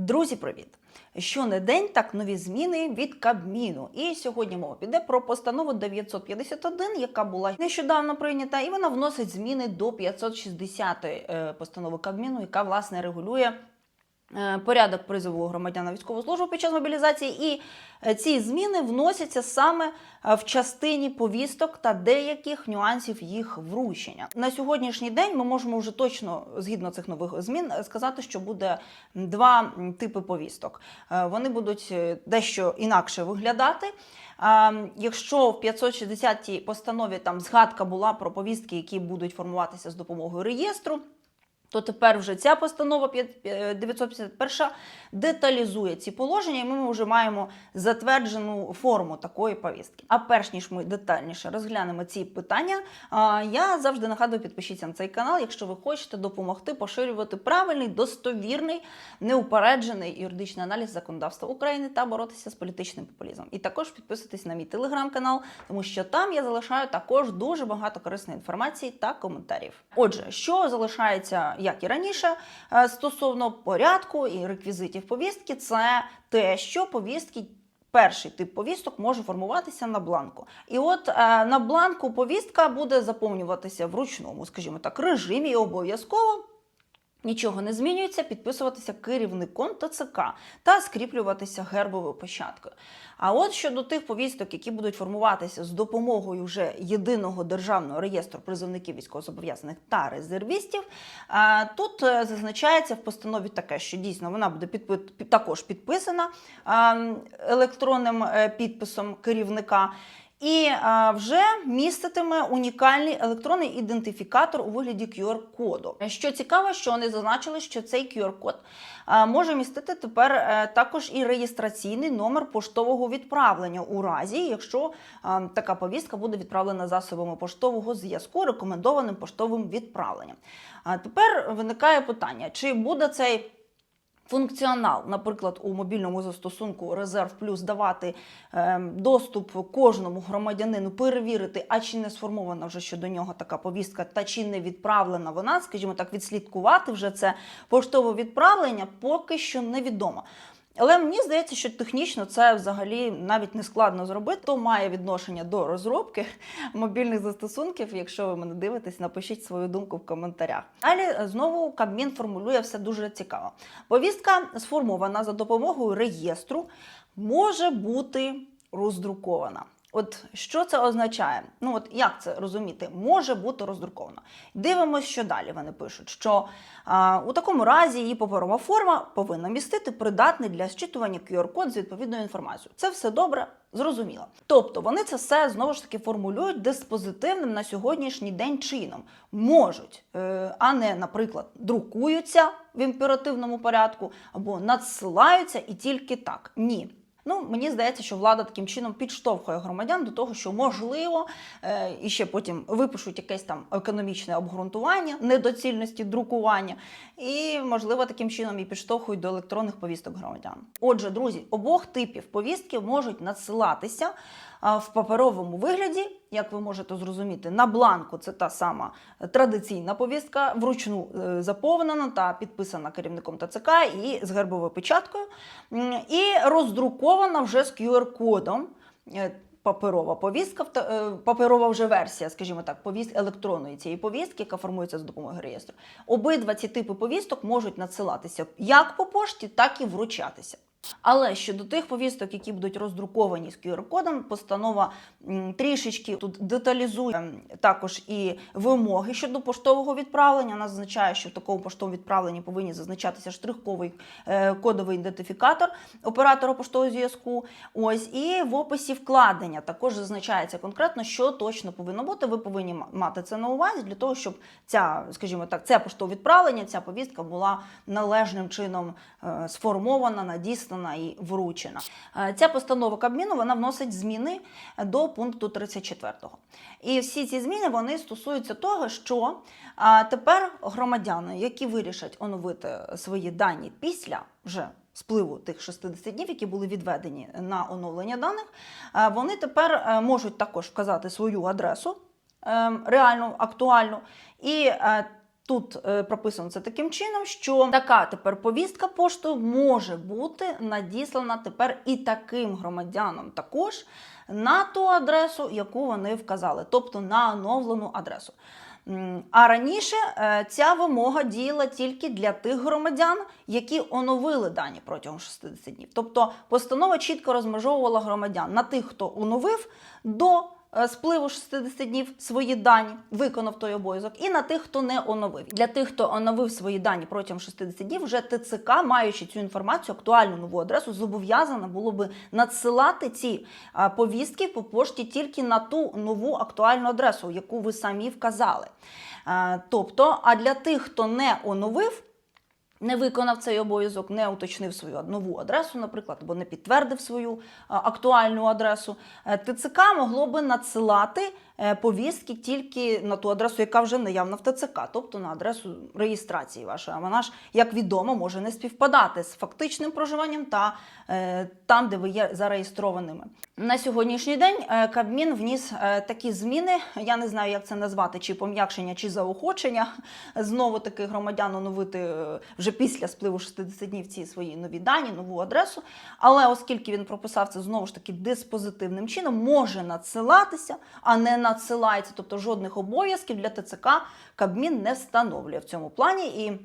Друзі, привіт! Що не день, так нові зміни від Кабміну. І сьогодні мова піде про постанову 951, яка була нещодавно прийнята, і вона вносить зміни до 560 е, постанови Кабміну, яка власне регулює. Е, Порядок призову громадян на військову службу під час мобілізації, і е, ці зміни вносяться саме е, в частині повісток та деяких нюансів їх вручення. На сьогоднішній день ми можемо вже точно, згідно цих нових змін, сказати, що буде два типи повісток. Вони будуть дещо інакше виглядати. Якщо в 560 постанові там згадка була про повістки, які будуть формуватися з допомогою реєстру. То тепер вже ця постанова 5- е, 951 деталізує ці положення, і ми вже маємо затверджену форму такої повістки. А перш ніж ми детальніше розглянемо ці питання, я завжди нагадую, підпишіться на цей канал, якщо ви хочете допомогти поширювати правильний, достовірний, неупереджений юридичний аналіз законодавства України та боротися з політичним популізмом. І також підписуйтесь на мій телеграм-канал, тому що там я залишаю також дуже багато корисної інформації та коментарів. Отже, що залишається як і раніше е, стосовно порядку і реквізитів повістки, це те, що повістки. Перший тип повісток може формуватися на бланку. І от е, на бланку повістка буде заповнюватися в ручному, скажімо так, режимі і обов'язково Нічого не змінюється, підписуватися керівником ТЦК та скріплюватися гербовою печаткою. А от щодо тих повісток, які будуть формуватися з допомогою вже єдиного державного реєстру призовників військовозобов'язаних та резервістів, тут е, зазначається в постанові таке, що дійсно вона буде підпи- також підписана електронним е, підписом керівника. І вже міститиме унікальний електронний ідентифікатор у вигляді QR-коду. Що цікаво, що вони зазначили, що цей QR-код може містити тепер е, також і реєстраційний номер поштового відправлення у разі, якщо така повістка буде відправлена засобами поштового зв'язку, рекомендованим поштовим відправленням. Тепер виникає питання: чи буде цей функціонал, наприклад, у мобільному застосунку Резерв Плюс давати ем, доступ кожному громадянину перевірити, а чи не сформована вже щодо нього така повістка, та чи не відправлена вона, скажімо так, відслідкувати вже це поштове відправлення, поки що невідомо. Але мені здається, що технічно це взагалі навіть не складно зробити. То має відношення до розробки мобільних застосунків. Якщо ви мене дивитесь, напишіть свою думку в коментарях. Далі е, знову Кабмін формулює все дуже цікаво. Повістка сформована за допомогою реєстру, може бути роздрукована. От що це означає? Ну от як це розуміти? Може бути роздруковано. Дивимось, що далі вони пишуть, що а, у такому разі її паперова форма повинна містити придатний для зчитування QR-код з відповідною інформацією. Це все добре, зрозуміло. Тобто вони це все знову ж таки формулюють диспозитивним на сьогоднішній день чином. Можуть, е, а не, наприклад, друкуються в імперативному порядку або надсилаються і тільки так. Ні. Ну, мені здається, що влада таким чином підштовхує громадян до того, що можливо, е, і ще потім випишуть якесь там економічне обґрунтування недоцільності друкування, і можливо таким чином і підштовхують до електронних повісток громадян. Отже, друзі, обох типів повістки можуть надсилатися а, в паперовому вигляді, як ви можете зрозуміти, на бланку це та сама традиційна повістка, вручну е, заповнена та підписана керівником ТЦК і з гербовою печаткою, і роздрукована вже з QR-кодом. Е, Паперова повістка, е, паперова вже версія, скажімо так, повіст електронної цієї повістки, яка формується за допомогою реєстру. Обидва ці типи повісток можуть надсилатися як по пошті, так і вручатися. Але щодо тих повісток, які будуть роздруковані з QR-кодом, постанова трішечки тут деталізує також і вимоги щодо поштового відправлення. Вона зазначає, що в такому поштовому відправленні повинні зазначатися штрих-ковий е, кодовий ідентифікатор оператора поштового зв'язку. Ось і в описі вкладення також зазначається конкретно, що точно повинно бути. Ви повинні мати це на увазі для того, щоб ця, скажімо так, це поштове відправлення, ця повістка була належним чином е, сформована, надіслана і вручена. Е, Ця постанова Кабміну вона вносить зміни до пункту 34. І всі ці зміни вони стосуються того, що тепер громадяни, які вирішать оновити свої дані після вже спливу тих 60 днів, які були відведені на оновлення даних, е, вони тепер е, можуть також вказати свою адресу е, реальну, актуальну, і Тут е, прописано це таким чином, що така тепер повістка поштою може бути надіслана тепер і таким громадянам також на ту адресу, яку вони вказали, тобто на оновлену адресу. А раніше е, ця вимога діяла тільки для тих громадян, які оновили дані протягом 60 днів. Тобто постанова чітко розмежовувала громадян на тих, хто оновив до спливу 60 днів свої дані, виконав той обов'язок, і на тих, хто не оновив. Для тих, хто оновив свої дані протягом 60 днів, вже ТЦК, маючи цю інформацію, актуальну нову адресу, зобов'язана було би надсилати ці повістки по пошті тільки на ту нову актуальну адресу, яку ви самі вказали. Тобто, а для тих, хто не оновив, не виконав цей обов'язок, не уточнив свою нову адресу, наприклад, або не підтвердив свою актуальну адресу, е, ТЦК могло би надсилати повістки тільки на ту адресу, яка вже наявна в ТЦК, тобто на адресу реєстрації вашої. А вона ж, як відомо, може не співпадати з фактичним проживанням та е, там, де ви є зареєстрованими. На сьогоднішній день е, Кабмін вніс е, такі зміни. Я не знаю, як це назвати, чи пом'якшення, чи заохочення знову таки громадян оновити е, вже після спливу 60 днів ці свої нові дані, нову адресу. Але оскільки він прописав це знову ж таки диспозитивним чином, може надсилатися, а не надсилається, тобто жодних обов'язків для ТЦК Кабмін не встановлює в цьому плані і.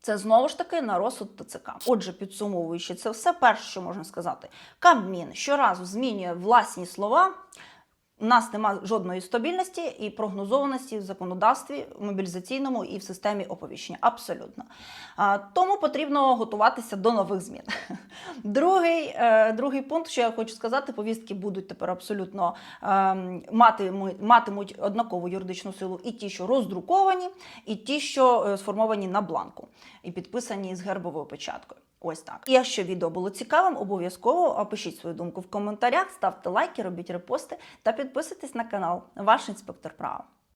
Це знову ж таки на розсуд ТЦК. Отже, підсумовуючи це все, перше, що можна сказати, Кабмін щоразу змінює власні слова. У нас нема жодної стабільності і прогнозованості в законодавстві, в мобілізаційному і в системі оповіщення. Абсолютно. Тому потрібно готуватися до нових змін. Другий, е, другий пункт, що я хочу сказати, повістки будуть тепер абсолютно е, матимуть, матимуть однакову юридичну силу і ті, що роздруковані, і ті, що е, сформовані на бланку і підписані з гербовою печаткою. Ось так. Якщо відео було цікавим, обов'язково пишіть свою думку в коментарях, ставте лайки, робіть репости та підписуйтесь на канал. Ваш інспектор права.